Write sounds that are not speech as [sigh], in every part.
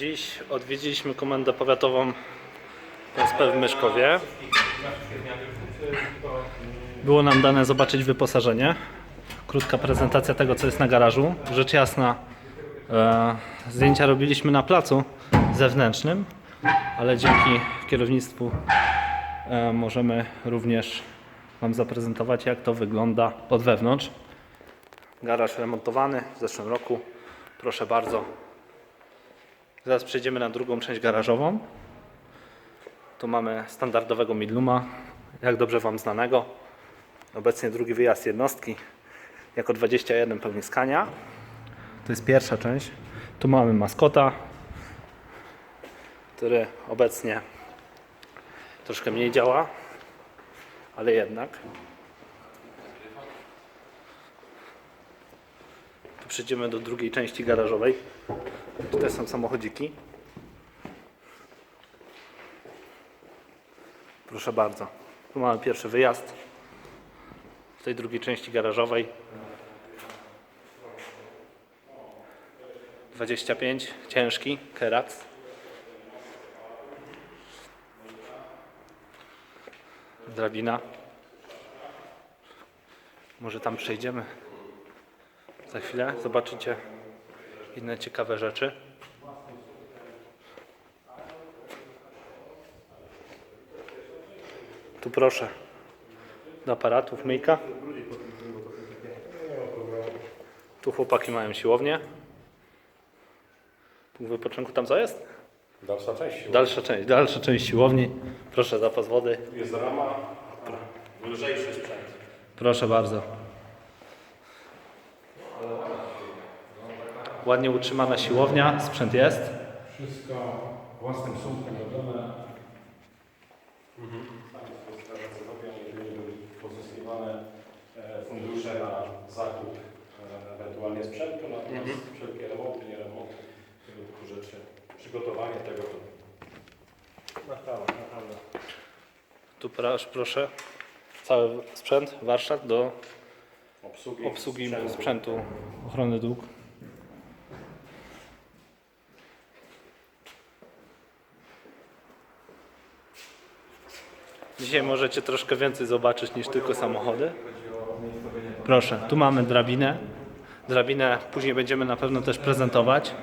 Dziś odwiedziliśmy komendę powiatową PSP w Myszkowie. Było nam dane zobaczyć wyposażenie. Krótka prezentacja tego, co jest na garażu. Rzecz jasna, e, zdjęcia robiliśmy na placu zewnętrznym, ale dzięki kierownictwu e, możemy również Wam zaprezentować, jak to wygląda od wewnątrz. Garaż remontowany w zeszłym roku. Proszę bardzo. Zaraz przejdziemy na drugą część garażową. Tu mamy standardowego Midluma, jak dobrze Wam znanego. Obecnie drugi wyjazd jednostki, jako 21 pełni skania. To jest pierwsza część. Tu mamy maskota, który obecnie troszkę mniej działa, ale jednak. Tu przejdziemy do drugiej części garażowej. Tutaj są samochodziki. Proszę bardzo. Tu mamy pierwszy wyjazd w tej drugiej części garażowej. 25, ciężki, Kerax. Drabina. Może tam przejdziemy za chwilę. Zobaczycie inne ciekawe rzeczy. Tu proszę. Do aparatów myjka. Tu chłopaki mają siłownię. Punkt wypoczynku tam co jest? Dalsza część. Dalsza część, dalsza część siłowni. Proszę zapas wody. Jest rama, lżejszy sprzęt. Proszę bardzo. Ładnie utrzymana siłownia, sprzęt jest. Wszystko własnym sumkiem robione. Jeżeli były pozyskiwane e, fundusze na zakup e, ewentualnie sprzętu, natomiast wszelkie remonty, nie remonty, tego typu rzeczy, przygotowanie tego to naprawdę, naprawdę. Tu proszę, proszę. Cały sprzęt, warsztat do Obsługi, obsługi sprzętu. sprzętu ochrony dróg. Dzisiaj możecie troszkę więcej zobaczyć niż tylko samochody. Proszę, tu mamy drabinę. Drabinę później będziemy na pewno też prezentować.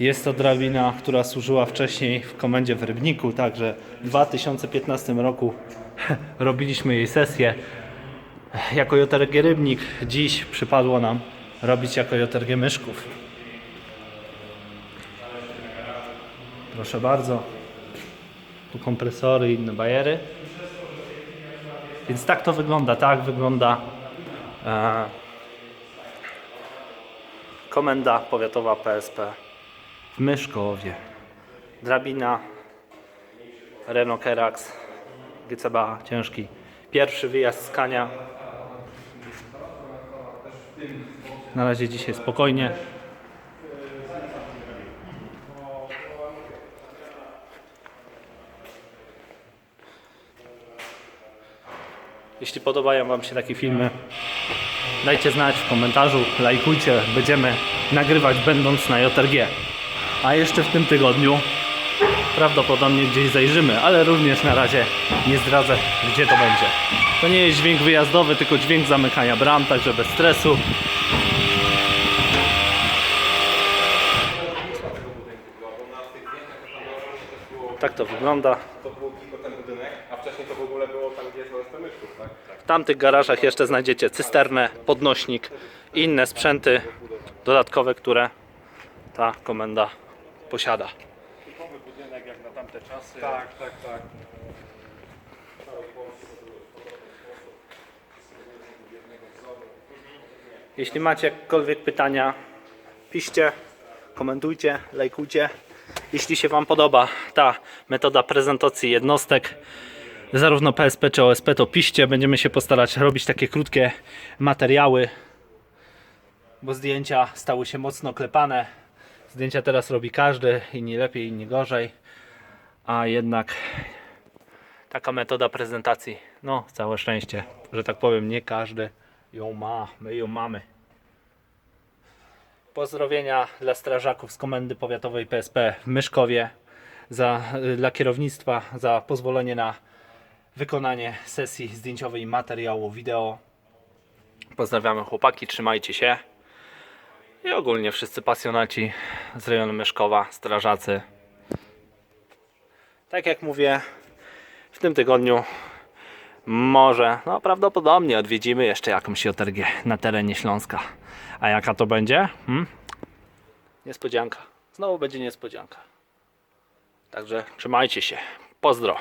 Jest to drabina, która służyła wcześniej w komendzie w Rybniku, także w 2015 roku [laughs] robiliśmy jej sesję jako JRG Rybnik dziś przypadło nam robić jako JRG Myszków. Proszę bardzo. Tu kompresory i inne bajery. Więc tak to wygląda, tak wygląda e, komenda powiatowa PSP w Myszkowie. Drabina, Renault Kerax, GCBA ciężki. Pierwszy wyjazd z Kania. Na razie dzisiaj spokojnie. Jeśli podobają Wam się takie filmy, dajcie znać w komentarzu, lajkujcie, będziemy nagrywać będąc na JRG. A jeszcze w tym tygodniu prawdopodobnie gdzieś zajrzymy, ale również na razie nie zdradzę, gdzie to będzie. To nie jest dźwięk wyjazdowy, tylko dźwięk zamykania bram, także bez stresu. Tak to wygląda. To był tylko ten budynek, a wcześniej to w ogóle było tam, gdzie jest OSP Myszków, tak? W tamtych garażach jeszcze znajdziecie cysternę, podnośnik i inne sprzęty dodatkowe, które ta komenda posiada. Typowy budynek jak na tamte czasy. Tak, tak, tak. Jeśli macie jakiekolwiek pytania, piszcie, komentujcie, lajkujcie. Jeśli się Wam podoba ta metoda prezentacji jednostek, zarówno PSP czy OSP, to piszcie. Będziemy się postarać robić takie krótkie materiały, bo zdjęcia stały się mocno klepane. Zdjęcia teraz robi każdy, inni lepiej, inni gorzej, a jednak taka metoda prezentacji, no całe szczęście, że tak powiem, nie każdy ją ma, my ją mamy. Pozdrowienia dla strażaków z Komendy Powiatowej PSP w Myszkowie za, y, dla kierownictwa za pozwolenie na wykonanie sesji zdjęciowej materiału wideo. Pozdrawiamy chłopaki, trzymajcie się. I ogólnie wszyscy pasjonaci z rejonu Myszkowa, strażacy. Tak jak mówię, w tym tygodniu może, no prawdopodobnie odwiedzimy jeszcze jakąś jotergię na terenie Śląska. A jaka to będzie? Hmm? Niespodzianka. Znowu będzie niespodzianka. Także trzymajcie się. Pozdro.